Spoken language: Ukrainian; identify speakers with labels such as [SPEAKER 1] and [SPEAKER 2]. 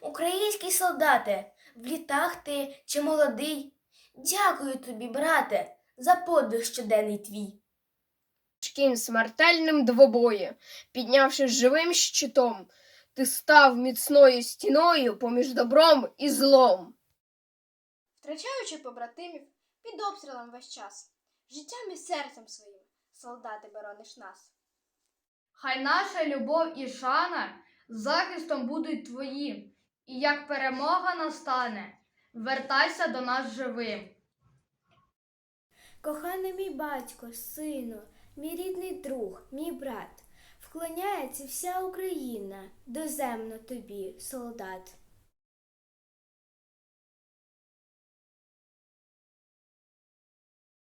[SPEAKER 1] Український солдате, в літах ти чи молодий? Дякую тобі, брате, за подвиг щоденний твій.
[SPEAKER 2] Шкін смертельним двобої, піднявши живим щитом, ти став міцною стіною поміж добром і злом.
[SPEAKER 3] Втрачаючи побратимів під обстрілом весь час, життям і серцем своїм, солдати борониш нас.
[SPEAKER 4] Хай наша любов і шана захистом будуть твої, і як перемога настане, вертайся до нас живим.
[SPEAKER 5] Коханий мій батько, сину, мій рідний друг, мій брат, вклоняється вся Україна, доземно тобі, солдат.